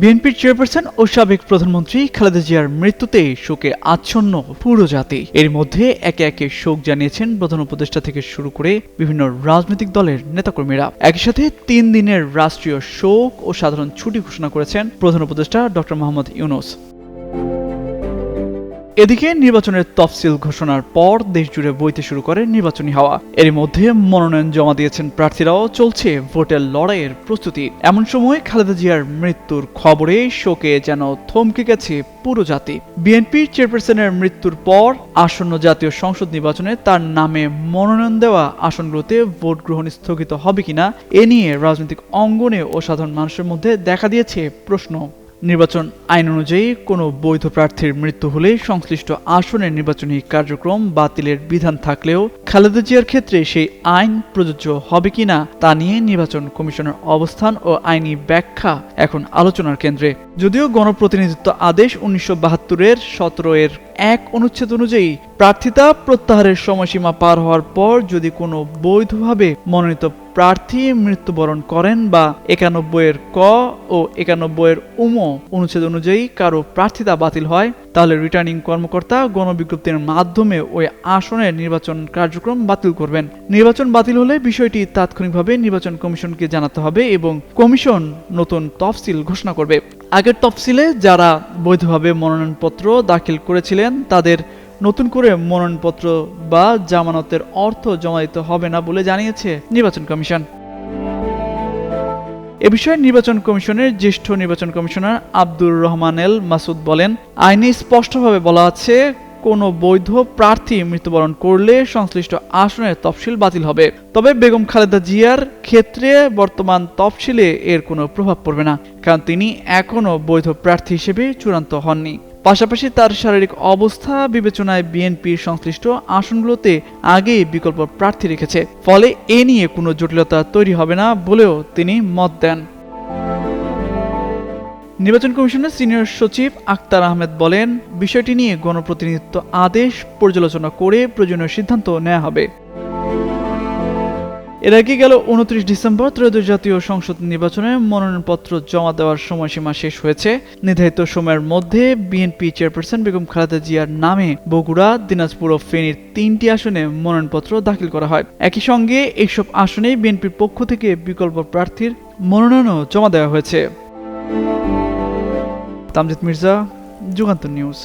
বিএনপির চেয়ারপারসন ও সাবেক প্রধানমন্ত্রী খালেদা জিয়ার মৃত্যুতে শোকে আচ্ছন্ন পুরো জাতি। এর মধ্যে একে একে শোক জানিয়েছেন প্রধান উপদেষ্টা থেকে শুরু করে বিভিন্ন রাজনৈতিক দলের নেতাকর্মীরা। একই সাথে তিন দিনের রাষ্ট্রীয় শোক ও সাধারণ ছুটি ঘোষণা করেছেন প্রধান উপদেষ্টা ডক্টর মোহাম্মদ ইউনুস। এদিকে নির্বাচনের তফসিল ঘোষণার পর দেশ জুড়ে বইতে শুরু করে নির্বাচনী হাওয়া। এর মধ্যে মনোনয়ন জমা দিয়েছেন প্রার্থীরাও, চলছে ভোটের লড়াইয়ের প্রস্তুতি। এমন সময় খালেদা জিয়ার মৃত্যুর খবরে শোকে যেন থমকে গেছে পুরো জাতি। বিএনপির চেয়ারপারসনের মৃত্যুর পর আসন্ন জাতীয় সংসদ নির্বাচনে তার নামে মনোনয়ন দেওয়া আসনগুলোতে ভোট গ্রহণ স্থগিত হবে কিনা, এ নিয়ে রাজনৈতিক অঙ্গনে ও সাধারণ মানুষের মধ্যে দেখা দিয়েছে প্রশ্ন। নির্বাচন আইন অনুযায়ী কোনো বৈধ প্রার্থীর মৃত্যু হলে সংশ্লিষ্ট আসনের নির্বাচনী কার্যক্রম বাতিলের বিধান থাকলেও খালেদা জিয়ার ক্ষেত্রে সেই আইন প্রযোজ্য হবে কিনা তা নিয়ে নির্বাচন কমিশনের অবস্থান ও আইনি ব্যাখ্যা এখন আলোচনার কেন্দ্রে। যদিও গণপ্রতিনিধিত্ব আদেশ উনিশশো বাহাত্তরের সতেরো এর এক অনুচ্ছেদ অনুযায়ী প্রার্থিতা প্রত্যাহারের সময়সীমা পার হওয়ার পর যদি কোনো বৈধভাবে মনোনীত প্রার্থী মৃত্যুবরণ করেন বা একানব্বই এর ক ও একানব্বই এর উম অনুচ্ছেদ অনুযায়ী কারও প্রার্থিতা বাতিল হয় তাহলে রিটার্নিং কর্মকর্তা গণবিজ্ঞপ্তির মাধ্যমে ওই আসনের নির্বাচন কার্যক্রম বাতিল করবেন। নির্বাচন বাতিল হলে বিষয়টি তাৎক্ষণিকভাবে নির্বাচন কমিশনকে জানাতে হবে এবং কমিশন নতুন তফসিল ঘোষণা করবে। আগের তফসিলে যারা বৈধভাবে মনোনয়নপত্র দাখিল করেছিলেন, তাদের নতুন করে মনোনয়নপত্র বা জামানতের অর্থ জমা দিতে হবে না বলে জানিয়েছে নির্বাচন কমিশন। এ বিষয়ে নির্বাচন কমিশনের জ্যেষ্ঠ নির্বাচন কমিশনার আব্দুর রহমান এল মাসুদ বলেন, আইনে স্পষ্টভাবে বলা আছে, কোনো বৈধ প্রার্থী মৃত্যুবরণ করলে সংশ্লিষ্ট আসনের তফসিল বাতিল হবে। তবে বেগম খালেদা জিয়ার ক্ষেত্রে বর্তমান তফসিলে এর কোনো প্রভাব পড়বে না, কারণ তিনি এখনও বৈধ প্রার্থী হিসেবে চূড়ান্ত হননি। পাশাপাশি তার শারীরিক অবস্থা বিবেচনায় বিএনপির সংশ্লিষ্ট আসনগুলোতে আগেই বিকল্প প্রার্থী রেখেছে। ফলে এ নিয়ে কোনো জটিলতা তৈরি হবে না বলেও তিনি মত দেন। নির্বাচন কমিশনের সিনিয়র সচিব আক্তার আহমেদ বলেন, বিষয়টি নিয়ে গণপ্রতিনিধিত্ব আদেশ পর্যালোচনা করে প্রয়োজনীয় সিদ্ধান্ত নেওয়া হবে। এর আগে গেল উনত্রিশ ডিসেম্বর ত্রয়োদশ জাতীয় সংসদ নির্বাচনে মনোনয়নপত্র জমা দেওয়ার সময়সীমা শেষ হয়েছে। নির্ধারিত সময়ের মধ্যে বিএনপি চেয়ারপারসন বেগম খালেদা জিয়ার নামে বগুড়া, দিনাজপুর ও ফেনীর তিনটি আসনে মনোনয়নপত্র দাখিল করা হয়। একই সঙ্গে এইসব আসনে বিএনপির পক্ষ থেকে বিকল্প প্রার্থীর মনোনয়নও জমা দেওয়া হয়েছে। তামজিদ মির্জা, যুগান্তর নিউজ।